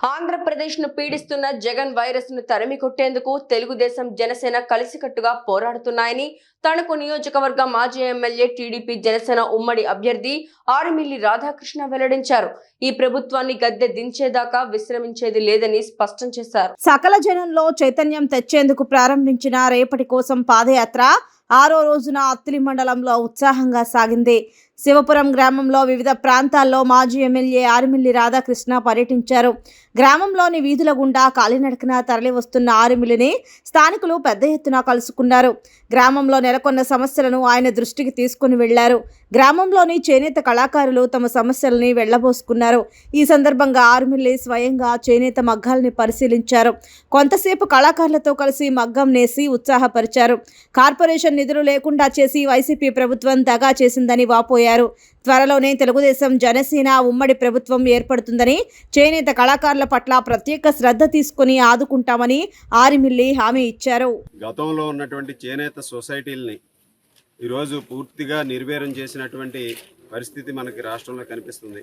ఆంధ్రప్రదేశ్ను పీడిస్తున్న జగన్ వైరస్ను తరిమి కొట్టేందుకు తెలుగుదేశం జనసేన కలిసికట్టుగా పోరాడుతున్నాయని తణుకు నియోజకవర్గ మాజీ ఎమ్మెల్యే టీడీపీ జనసేన ఉమ్మడి అభ్యర్థి ఆరుమిల్లి రాధాకృష్ణ వెల్లడించారు. ఈ ప్రభుత్వాన్ని గద్దె దించేదాకా విశ్రమించేది లేదని స్పష్టం చేశారు. సకల జనంలో చైతన్యం తెచ్చేందుకు ప్రారంభించిన రేపటి కోసం పాదయాత్ర ఆరో రోజున అత్తిలి మండలంలో ఉత్సాహంగా సాగింది. శివపురం గ్రామంలో వివిధ ప్రాంతాల్లో మాజీ ఎమ్మెల్యే ఆరుమిల్లి రాధాకృష్ణ పర్యటించారు. గ్రామంలోని వీధుల గుండా కాలినడకన తరలి వస్తున్న ఆరుమిల్లిని స్థానికులు పెద్ద ఎత్తున కలుసుకున్నారు. గ్రామంలో నెలకొన్న సమస్యలను ఆయన దృష్టికి తీసుకుని వెళ్ళారు. గ్రామంలోని చేనేత కళాకారులు తమ సమస్యల్ని వెళ్ళబోసుకున్నారు. ఈ సందర్భంగా ఆరుమిల్లి స్వయంగా చేనేత మగ్గాల్ని పరిశీలించారు. కొంతసేపు కళాకారులతో కలిసి మగ్గం నేసి ఉత్సాహపరిచారు. కార్పొరేషన్ నిధులు లేకుండా చేసి వైసీపీ ప్రభుత్వం దగా చేసిందని వాపోయారు. త్వరలోనే తెలుగుదేశం జనసేన ఉమ్మడి ప్రభుత్వం ఏర్పడుతుందని చేనేత కళాకారుల పట్ల ప్రత్యేక శ్రద్ధ తీసుకుని ఆదుకుంటామని ఆరిమిల్లి హామీ ఇచ్చారు. గతంలో ఉన్నటువంటి చేనేత సొసైటీల్ని ఈరోజు పూర్తిగా నిర్వీర్యం చేసినటువంటి పరిస్థితి మనకి రాష్ట్రంలో కనిపిస్తుంది.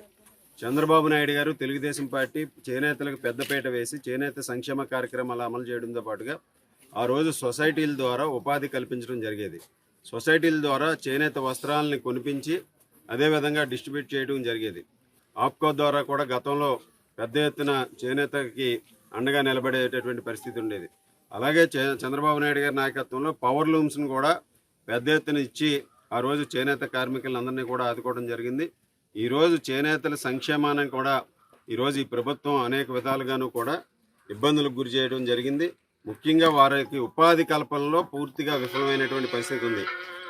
చంద్రబాబు నాయుడు గారు తెలుగుదేశం పార్టీ చేనేతలకు పెద్దపీట వేసి చేనేత సంక్షేమ కార్యక్రమాలు అమలు చేయడంతో పాటుగా ఆ రోజు సొసైటీల ద్వారా ఉపాధి కల్పించడం జరిగేది. సొసైటీల ద్వారా చేనేత వస్త్రాలని కొనిపించి అదేవిధంగా డిస్ట్రిబ్యూట్ చేయడం జరిగేది. ఆప్కో ద్వారా కూడా గతంలో పెద్ద ఎత్తున చేనేతకి అండగా నిలబడేటటువంటి పరిస్థితి ఉండేది. అలాగే చంద్రబాబు నాయుడు గారి నాయకత్వంలో పవర్ లూమ్స్ని కూడా పెద్ద ఎత్తున ఇచ్చి ఆ రోజు చేనేత కార్మికులందరినీ కూడా ఆదుకోవడం జరిగింది. ఈరోజు చేనేతల సంక్షేమాన్ని కూడా ఈరోజు ఈ ప్రభుత్వం అనేక విధాలుగాను కూడా ఇబ్బందులకు గురి చేయడం జరిగింది. ముఖ్యంగా వారికి ఉపాధి కల్పనలో పూర్తిగా విఫలమైనటువంటి పరిస్థితి ఉంది.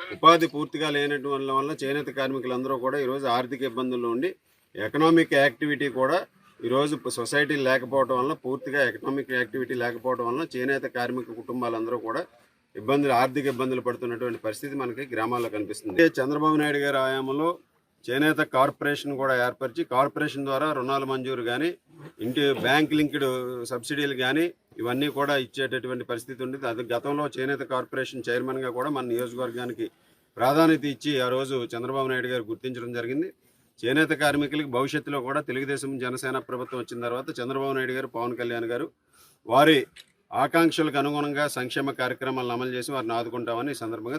ఉపాధి పూర్తిగా లేనటువంటి వల్ల చేనేత కార్మికులందరూ కూడా ఈరోజు ఆర్థిక ఇబ్బందుల్లో ఉండి ఎకనామిక్ యాక్టివిటీ కూడా ఈరోజు సొసైటీ లేకపోవడం వల్ల పూర్తిగా ఎకనామిక్ యాక్టివిటీ లేకపోవడం వల్ల చేనేత కార్మిక కుటుంబాలందరూ కూడా ఇబ్బందులు ఆర్థిక ఇబ్బందులు పడుతున్నటువంటి పరిస్థితి మనకి గ్రామాల్లో కనిపిస్తుంది. చంద్రబాబు నాయుడు గారి ఆయామంలో చేనేత కార్పొరేషన్ కూడా ఏర్పరిచి కార్పొరేషన్ ద్వారా రుణాలు మంజూరు కానీ ఇంటి బ్యాంక్ లింక్డ్ సబ్సిడీలు కానీ ఇవన్నీ కూడా ఇచ్చేటటువంటి పరిస్థితి ఉంది అది గతంలో చేనేత కార్పొరేషన్ చైర్మన్గా కూడా మన నియోజకవర్గానికి ప్రాధాన్యత ఇచ్చి ఆ రోజు చంద్రబాబు నాయుడు గారు గుర్తించడం జరిగింది. చేనేత కార్మికులకి భవిష్యత్తులో కూడా తెలుగుదేశం జనసేన ప్రభుత్వం వచ్చిన తర్వాత చంద్రబాబు నాయుడు గారు పవన్ కళ్యాణ్ గారు వారి ఆకాంక్షలకు అనుగుణంగా సంక్షేమ కార్యక్రమాలను అమలు చేసి వారిని ఆదుకుంటామని సందర్భంగా